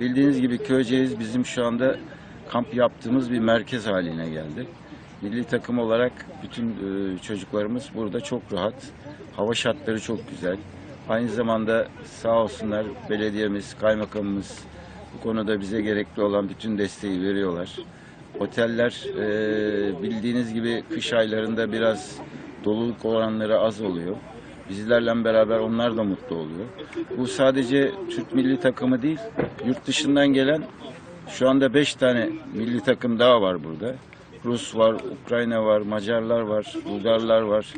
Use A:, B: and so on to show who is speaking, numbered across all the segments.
A: Bildiğiniz gibi Köyceğiz bizim şu anda kamp yaptığımız bir merkez haline geldi. Milli takım olarak bütün e, çocuklarımız burada çok rahat. Hava şartları çok güzel. Aynı zamanda sağ olsunlar belediyemiz, kaymakamımız bu konuda bize gerekli olan bütün desteği veriyorlar. Oteller e, bildiğiniz gibi kış aylarında biraz doluluk oranları az oluyor. Bizlerle beraber onlar da mutlu oluyor. Bu sadece Türk milli takımı değil, yurt dışından gelen şu anda 5 tane milli takım daha var burada. Rus var, Ukrayna var, Macarlar var, Bulgarlar var.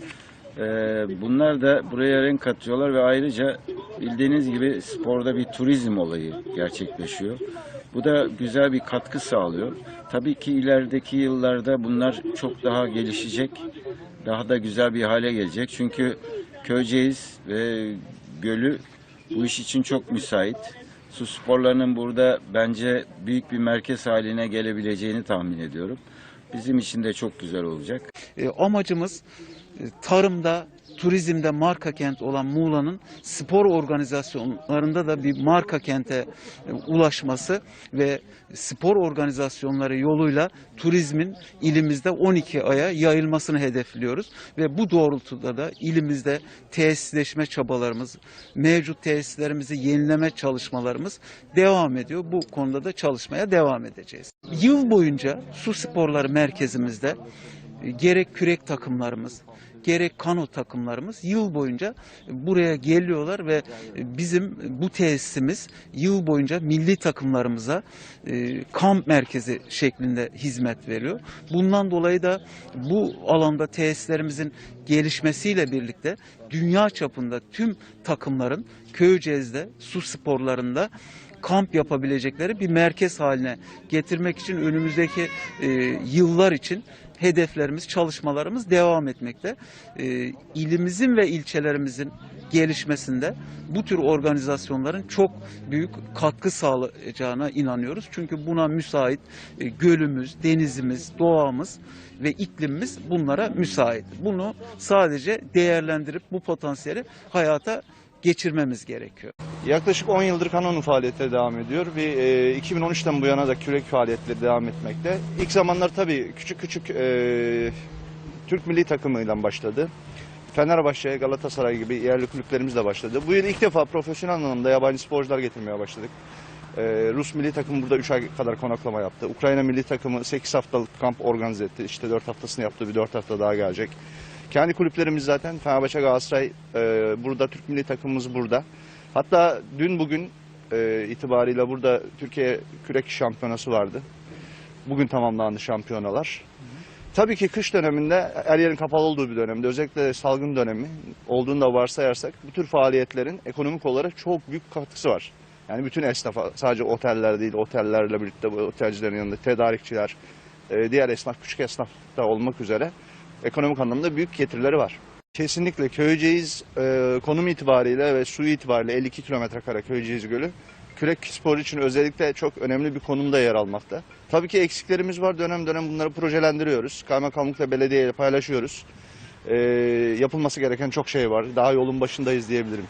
A: Ee, bunlar da buraya renk katıyorlar ve ayrıca bildiğiniz gibi sporda bir turizm olayı gerçekleşiyor. Bu da güzel bir katkı sağlıyor. Tabii ki ilerideki yıllarda bunlar çok daha gelişecek, daha da güzel bir hale gelecek. Çünkü Köyceğiz ve Gölü bu iş için çok müsait. Su sporlarının burada bence büyük bir merkez haline gelebileceğini tahmin ediyorum. Bizim için de çok güzel olacak.
B: E, amacımız tarımda, turizmde marka kent olan Muğla'nın spor organizasyonlarında da bir marka kente e, ulaşması ve spor organizasyonları yoluyla turizmin ilimizde 12 aya yayılmasını hedefliyoruz ve bu doğrultuda da ilimizde tesisleşme çabalarımız, mevcut tesislerimizi yenileme çalışmalarımız devam ediyor. Bu konuda da çalışmaya devam edeceğiz. Yıl boyunca su sporları merkezimizde e, gerek kürek takımlarımız, gerek kano takımlarımız yıl boyunca buraya geliyorlar ve bizim bu tesisimiz yıl boyunca milli takımlarımıza e, kamp merkezi şeklinde hizmet veriyor. Bundan dolayı da bu alanda tesislerimizin gelişmesiyle birlikte dünya çapında tüm takımların Köyceğiz'de su sporlarında kamp yapabilecekleri bir merkez haline getirmek için önümüzdeki e, yıllar için hedeflerimiz, çalışmalarımız devam etmekte. E, ilimizin ve ilçelerimizin gelişmesinde bu tür organizasyonların çok büyük katkı sağlayacağına inanıyoruz. Çünkü buna müsait e, gölümüz, denizimiz, doğamız ve iklimimiz bunlara müsait. Bunu sadece değerlendirip bu potansiyeli hayata geçirmemiz gerekiyor.
C: Yaklaşık 10 yıldır kanonun faaliyetleri devam ediyor. Bir e, 2013'ten bu yana da kürek faaliyetleri devam etmekte. İlk zamanlar tabii küçük küçük e, Türk milli takımıyla başladı. Fenerbahçe, Galatasaray gibi yerli kulüplerimizle başladı. Bu yıl ilk defa profesyonel anlamda yabancı sporcular getirmeye başladık. E, Rus milli takımı burada 3 ay kadar konaklama yaptı. Ukrayna milli takımı 8 haftalık kamp organize etti. İşte 4 haftasını yaptı, bir 4 hafta daha gelecek. Kendi kulüplerimiz zaten Fenerbahçe, Galatasaray e, burada, Türk milli takımımız burada. Hatta dün bugün e, itibariyle burada Türkiye kürek şampiyonası vardı. Bugün tamamlandı şampiyonalar. Tabii ki kış döneminde her yerin kapalı olduğu bir dönemde özellikle salgın dönemi olduğunu da varsayarsak bu tür faaliyetlerin ekonomik olarak çok büyük katkısı var. Yani bütün esnafa sadece oteller değil otellerle birlikte otelcilerin yanında tedarikçiler, e, diğer esnaf küçük esnaf da olmak üzere ekonomik anlamda büyük getirileri var. Kesinlikle Köyceğiz e, konum itibariyle ve suyu itibariyle 52 kilometre kare Köyceğiz Gölü kürek spor için özellikle çok önemli bir konumda yer almakta. Tabii ki eksiklerimiz var. Dönem dönem bunları projelendiriyoruz. Kaymakamlıkla belediyeyle paylaşıyoruz. E, yapılması gereken çok şey var. Daha yolun başındayız diyebilirim.